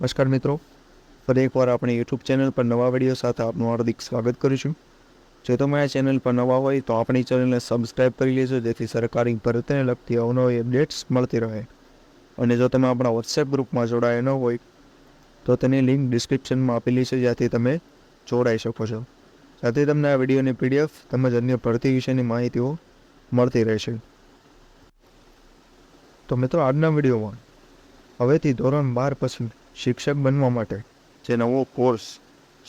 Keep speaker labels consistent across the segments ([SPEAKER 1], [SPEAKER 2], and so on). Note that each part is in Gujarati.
[SPEAKER 1] નમસ્કાર મિત્રો. ફરી એકવાર આપણી યુટ્યુબ ચેનલ પર નવા વીડિયો સાથે આપનું હાર્દિક સ્વાગત કરું છું. જો તમે આ ચેનલ પર નવા હોય તો આપણી ચેનલને સબસ્ક્રાઈબ કરી લેજો, જેથી સરકારી ભરતીને લગતી અવનવી અપડેટ્સ મળતી રહે. અને જો તમે આપણા વોટ્સએપ ગ્રુપમાં જોડાયા ન હોય, તો તેની લિંક ડિસ્ક્રિપ્શનમાં આપેલી છે, જ્યાંથી તમે જોડાઈ શકો છો. સાથે તમને આ વિડીયોની પીડીએફ તેમજ અન્ય ભરતી વિશેની માહિતીઓ મળતી રહેશે. તો મિત્રો, આજના વિડીયોમાં હવેથી ધોરણ બાર પછી શિક્ષક બનવા માટે. જે નવો કોર્સ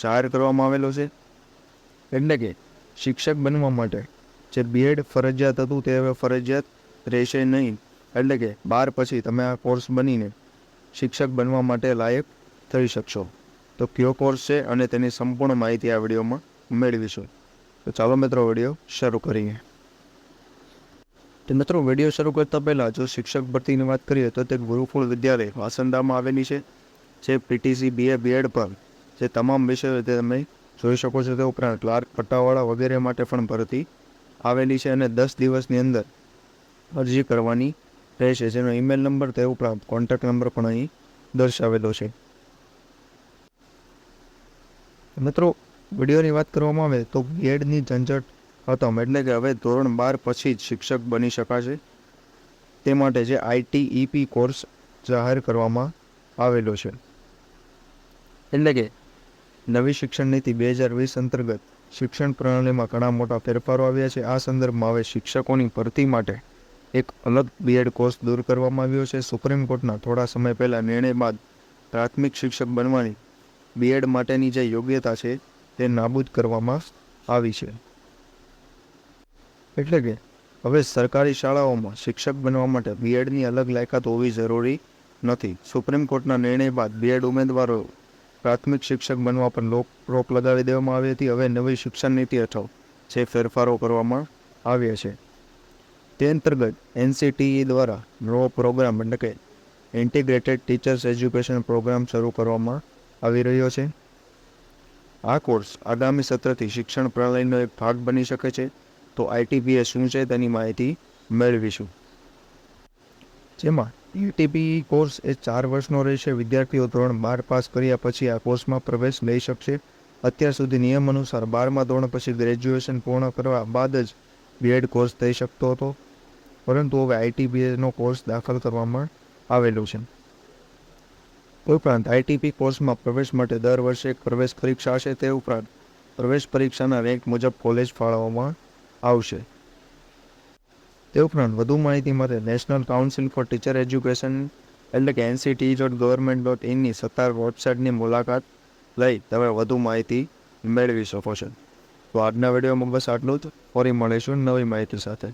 [SPEAKER 1] જાહેર કરવામાં આવેલો છે. એટલે કે શિક્ષક બનવા માટે જે બીએડ ફરજિયાત હતું તે હવે ફરજિયાત રહેશે નહીં. એટલે કે બાર પછી તમે આ કોર્સ બનીને શિક્ષક બનવા માટે લાયક થઈ શકશો. તો કયો કોર્સ છે અને તેની સંપૂર્ણ માહિતી આ વિડીયોમાં મેળવીશું. તો ચાલો મિત્રો વીડિયો શરૂ કરીએ. તો મિત્રો વીડિયો શરૂ કરતા પહેલાં જો શિક્ષક ભરતીની વાત કરીએ તો તે ગુરુકુળ વિદ્યાલય વાસંદામાં આવેલી છે. જે પીટીસી બીએ બીએડ પર જે તમામ વિષયો તે તમે જોઈ શકો છો તે ઉપરાંત ક્લાર્ક પટ્ટાવાળા વગેરે માટે પણ ભરતી આવેલી છે અને દસ દિવસની અંદર અરજી કરવાની રહેશે. જેનો ઈમેલ નંબર તે ઉપરાંત કોન્ટેક્ટ નંબર પણ અહીં દર્શાવેલો છે. મિત્રો, વિડીયોની વાત કરવામાં આવે તો બીએડની ઝંઝટ ખતમ એટલે કે હવે ધોરણ બાર પછી જ શિક્ષક બની શકાશે. તે માટે જે આઈટીઈપી કોર્સ જાહેર કરવામાં આવેલો છે. એટલે કે નવી શિક્ષણ નીતિ બે હજાર વીસ અંતર્ગત શિક્ષણ પ્રણાલીમાં ઘણા મોટા ફેરફારો આવ્યા છે. આ સંદર્ભમાં હવે શિક્ષકોની ભરતી માટે એક અલગ બીએડ કોર્સ દૂર કરવામાં આવ્યો છે. સુપ્રીમ કોર્ટના થોડા સમય પહેલાં નિર્ણય બાદ પ્રાથમિક શિક્ષક બનવાની બીએડ માટેની જે યોગ્યતા છે તે નાબૂદ કરવામાં આવી છે. એટલે કે હવે સરકારી શાળાઓમાં શિક્ષક બનવા માટે બીએડની અલગ લાયકાત હોવી જરૂરી નથી. સુપ્રીમ કોર્ટના નિર્ણય બાદ બીએડ ઉમેદવારો પ્રાથમિક શિક્ષક બનવા પર લોક, રોક લગાવી દેવામાં આવી હતી. હવે નવી શિક્ષણ નીતિ હેઠળ જે ફેરફારો કરવામાં આવ્યા છે. તે અંતર્ગત એનસીટીઈ દ્વારા નવો પ્રોગ્રામ એટલે કે ઇન્ટિગ્રેટેડ ટીચર્સ એજ્યુકેશન પ્રોગ્રામ શરૂ કરવામાં આવી રહ્યો છે. આ કોર્સ આગામી સત્રથી શિક્ષણ પ્રણાલીનો એક ભાગ બની શકે છે. તો આઈટીપીએ શું છે તેની માહિતી મેળવીશું. જેમાં યુટીપી કોર્સ એ ચાર વર્ષનો રહેશે. વિદ્યાર્થીઓ ધોરણ બાર પાસ કર્યા પછી આ કોર્સમાં પ્રવેશ લઈ શકશે. અત્યાર સુધી નિયમ અનુસાર બારમા ધોરણ પછી ગ્રેજ્યુએશન પૂર્ણ કરવા બાદ જ બીએડ કોર્સ થઈ શકતો હતો. પરંતુ હવે આઈટીબીએનો કોર્સ દાખલ કરવામાં આવેલું છે. ઉપરાંત આઈટીપી કોર્સમાં પ્રવેશ માટે દર વર્ષે એક પ્રવેશ પરીક્ષા હશે. તે ઉપરાંત પ્રવેશ પરીક્ષાના રેન્ક મુજબ કોલેજ ફાળવવામાં આવશે. તે ઉપરાંત વધુ માહિતી માટે national council for teacher education એટલે કે એનસીટી ડોટ ગવર્મેન્ટ ડોટ ઇનની સત્તાવાર વેબસાઇટની મુલાકાત લઈ તમે વધુ માહિતી મેળવી શકો છો. તો આજના વિડીયોમાં બસ આટલું જ. ફરી મળીશું નવી માહિતી સાથે.